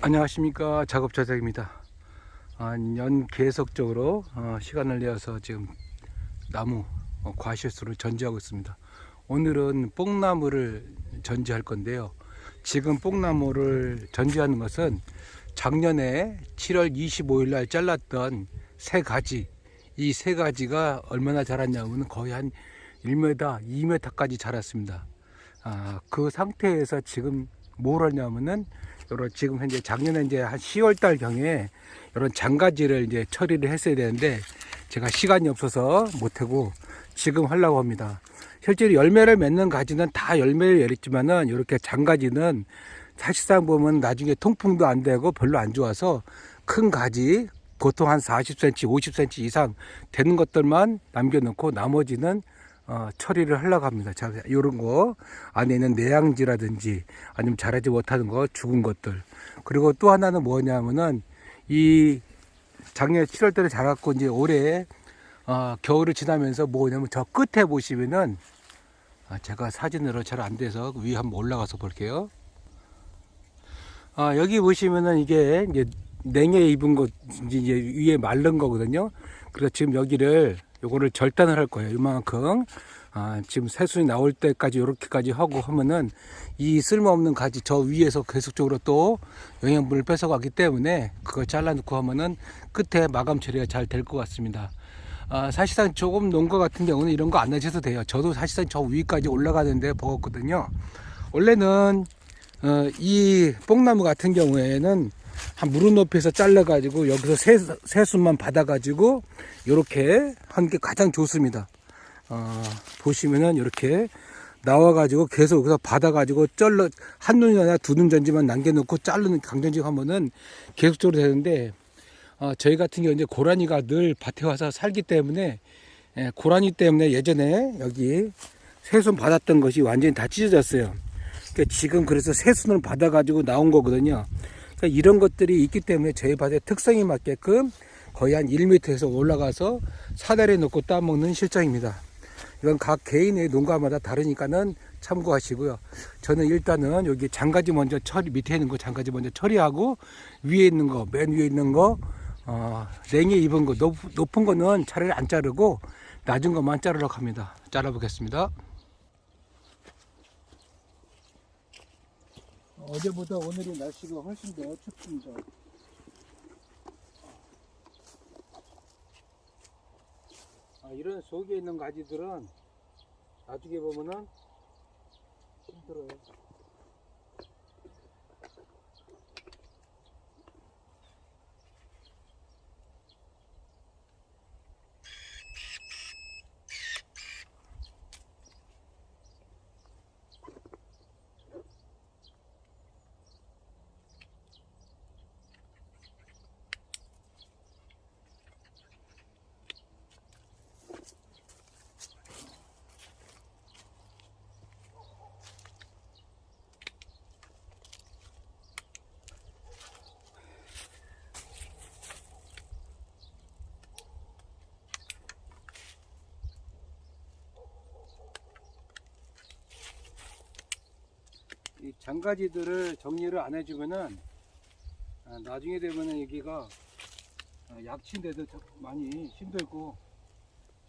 안녕하십니까 작업자작입니다. 아, 연 계속적으로 어, 시간을 내어서 지금 나무 어, 과실수를 전지하고 있습니다. 오늘은 뽕나무를 전지할 건데요. 지금 뽕나무를 전지하는 것은 작년에 7월 25일 날 잘랐던 세 가지 이 세 가지가 얼마나 자랐냐면 거의 한 1m, 2m까지 자랐습니다. 아, 그 상태에서 지금 뭘 하냐면은 요런 지금 현재 작년에 이제 한 10월 달 경에 이런 장가지를 이제 처리를 했어야 되는데 제가 시간이 없어서 못하고 지금 하려고 합니다. 실제로 열매를 맺는 가지는 다 열매를 열었지만은 이렇게 장가지는 사실상 보면 나중에 통풍도 안 되고 별로 안 좋아서 큰 가지 보통 한 40cm, 50cm 이상 되는 것들만 남겨놓고 나머지는 어, 처리를 하려고 합니다. 자, 요런 거 안에 있는 내양지라든지 아니면 자라지 못하는 거 죽은 것들. 그리고 또 하나는 뭐냐면은 이 작년 7월 달에 자랐고 이제 올해 어, 겨울을 지나면서 뭐냐면 저 끝에 보시면은 아, 제가 사진으로 잘 안 돼서 위에 한번 올라가서 볼게요. 아, 여기 보시면은 이게 이제 냉해 입은 거 이제 위에 마른 거거든요. 그래서 지금 여기를 요거를 절단을 할 거예요. 이만큼. 아, 지금 새순이 나올 때까지 이렇게까지 하고 하면은 이 쓸모없는 가지 저 위에서 계속적으로 또 영양분을 뺏어가기 때문에 그걸 잘라놓고 하면은 끝에 마감 처리가 잘 될 것 같습니다. 아, 사실상 조금 논것 같은 경우는 이런 거 안 하셔도 돼요. 저도 사실상 저 위까지 올라가는데 먹었거든요. 원래는 어, 이 뽕나무 같은 경우에는 한 무릎 높이에서 잘라가지고 여기서 새, 새순만 받아가지고 이렇게 한 게 가장 좋습니다. 어, 보시면은 이렇게 나와가지고 계속 여기서 받아가지고 잘라 한 눈이나 두 눈 전지만 남겨놓고 자르는 강전직 하면은 계속적으로 되는데 어, 저희 같은 경우 이제 고라니가 늘 밭에 와서 살기 때문에 예, 고라니 때문에 예전에 여기 새순 받았던 것이 완전히 다 찢어졌어요. 그러니까 지금 그래서 새순을 받아가지고 나온 거거든요. 그러니까 이런 것들이 있기 때문에 저희 밭의 특성에 맞게끔 거의 한 1m에서 올라가서 사다리에 놓고 따먹는 실정입니다. 이건 각 개인의 농가마다 다르니까는 참고하시고요. 저는 일단은 여기 장가지 먼저 처리, 밑에 있는 거 장가지 먼저 처리하고 위에 있는 거, 맨 위에 있는 거, 어, 냉에 입은 거, 높, 높은 거는 차라리 안 자르고 낮은 것만 자르려고 합니다. 잘라보겠습니다. 어제보다 오늘이 날씨가 훨씬 더 춥습니다. 아, 이런 속에 있는 가지들은 나중에 보면은 힘들어요. 이 장가지들을 정리를 안 해주면은 아, 나중에 되면은 여기가 아, 약친데도 저- 많이 힘들고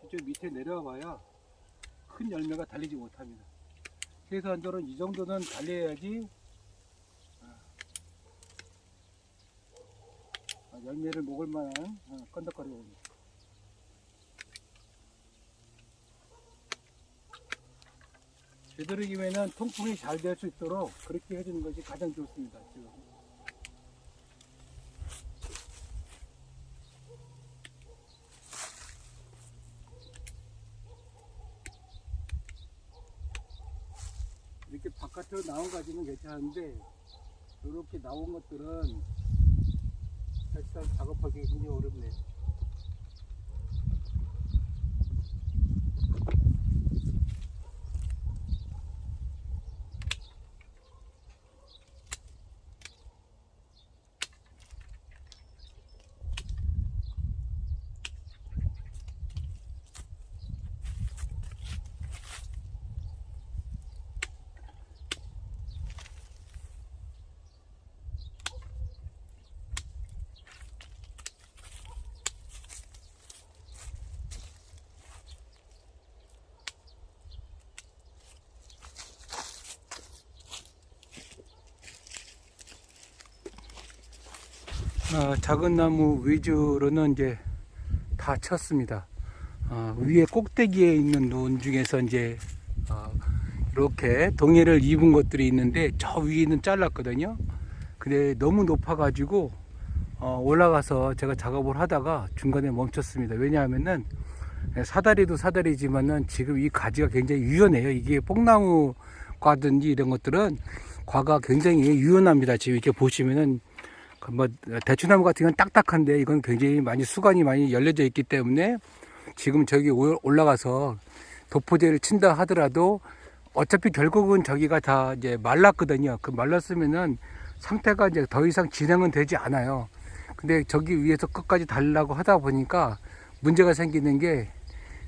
실제 밑에 내려와 봐야 큰 열매가 달리지 못합니다. 최소한적으로 이 정도는 달려야지 아, 아, 열매를 먹을 만한 아, 건덕거리가 옵니다. 되도록이면은 통풍이 잘 될 수 있도록 그렇게 해주는 것이 가장 좋습니다. 지금. 이렇게 바깥으로 나온 가지는 괜찮은데 이렇게 나온 것들은 사실상 작업하기 굉장히 어렵네요. 어, 작은 나무 위주로는 이제 다 쳤습니다. 어, 위에 꼭대기에 있는 논 중에서 이제 어, 이렇게 동해를 입은 것들이 있는데 저 위에는 잘랐거든요. 근데 너무 높아가지고 어, 올라가서 제가 작업을 하다가 중간에 멈췄습니다. 왜냐하면은 사다리도 사다리지만은 지금 이 가지가 굉장히 유연해요. 이게 뽕나무 과든지 이런 것들은 과가 굉장히 유연합니다. 지금 이렇게 보시면은 그 뭐 대추나무 같은 건 딱딱한데 이건 굉장히 많이 수관이 많이 열려져 있기 때문에 지금 저기 올- 올라가서 도포제를 친다 하더라도 어차피 결국은 저기가 다 이제 말랐거든요. 그 말랐으면은 상태가 이제 더 이상 진행은 되지 않아요. 근데 저기 위에서 끝까지 달라고 하다 보니까 문제가 생기는 게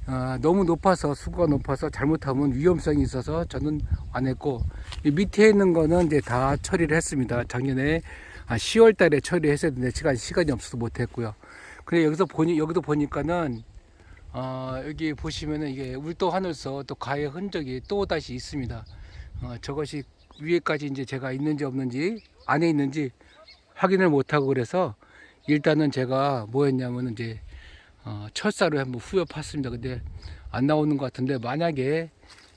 어, 너무 높아서 수구가 높아서 잘못하면 위험성이 있어서 저는 안 했고 이 밑에 있는 거는 이제 다 처리를 했습니다. 작년에 한 10월 달에 처리했어야 되는데 시간 시간이 없어서 못 했고요. 근데 여기서 보니 여기도 보니까는 어, 여기 보시면은 이게 울도 하늘서 또 가의 흔적이 또 다시 있습니다. 어, 저것이 위에까지 이제 제가 있는지 없는지 안에 있는지 확인을 못 하고 그래서 일단은 제가 뭐 했냐면은 이제 어, 철사로 한번 후벼 팠습니다. 근데 안 나오는 것 같은데 만약에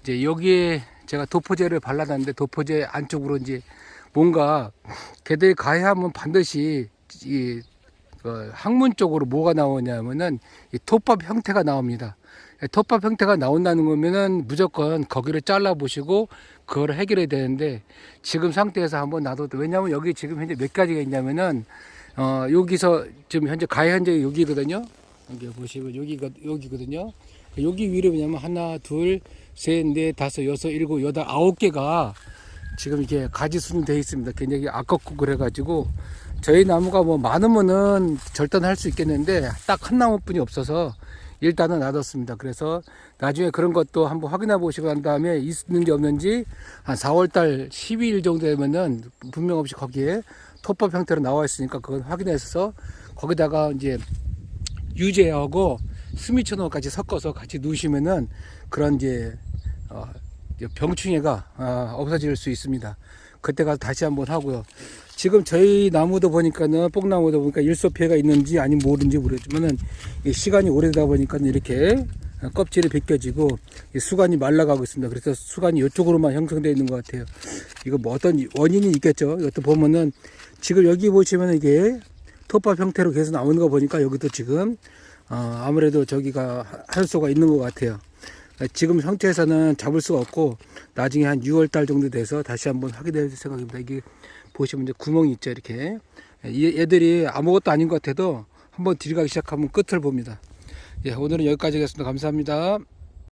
이제 여기에 제가 도포제를 발라놨는데 도포제 안쪽으로 이제 뭔가 개들 가해 하면 반드시 이 어, 항문 쪽으로 뭐가 나오냐면은 이 톱밥 형태가 나옵니다. 톱밥 형태가 나온다는 거면은 무조건 거기를 잘라 보시고 그걸 해결해야 되는데 지금 상태에서 한번 놔둬도 왜냐면 여기 지금 현재 몇 가지가 있냐면은 어 여기서 지금 현재 가해 현재 여기거든요. 여기 보시면 여기가 여기거든요. 여기 위로 뭐냐면 하나, 둘, 셋, 넷, 다섯, 여섯, 일곱, 여덟, 아홉 개가 지금 이게 가지 순돼 있습니다. 굉장히 아깝고 그래가지고 저희 나무가 뭐 많으면은 절단할 수 있겠는데 딱 한 나무뿐이 없어서 일단은 놔뒀습니다. 그래서 나중에 그런 것도 한번 확인해 보시고 난 다음에 있는지 없는지 한 4월달 12일 정도 되면은 분명 없이 거기에 톱밥 형태로 나와 있으니까 그건 확인해서 거기다가 이제 유제하고 스미초노까지 섞어서 같이 넣으시면은 그런 이제 어, 병충해가 어, 없어질 수 있습니다. 그때 가서 다시 한번 하고요. 지금 저희 나무도 보니까는 뽕나무도 보니까 일소 피해가 있는지 아니면 모르는지 모르지만은 이 시간이 오래되다 보니까 이렇게 껍질이 벗겨지고 이 수관이 말라가고 있습니다. 그래서 수관이 이쪽으로만 형성되어 있는 것 같아요. 이거 뭐 어떤 원인이 있겠죠. 이것도 보면은 지금 여기 보시면 이게 톱밥 형태로 계속 나오는 거 보니까 여기도 지금 어, 아무래도 저기가 할수가 있는 것 같아요. 지금 형태에서는 잡을 수가 없고 나중에 한 6월 달 정도 돼서 다시 한번 확인해 볼 생각입니다. 이게 보시면 이제 구멍이 있죠 이렇게 이 얘들이 아무것도 아닌 것 같아도 한번 들어가기 시작하면 끝을 봅니다. 예, 오늘은 여기까지 하겠습니다. 감사합니다.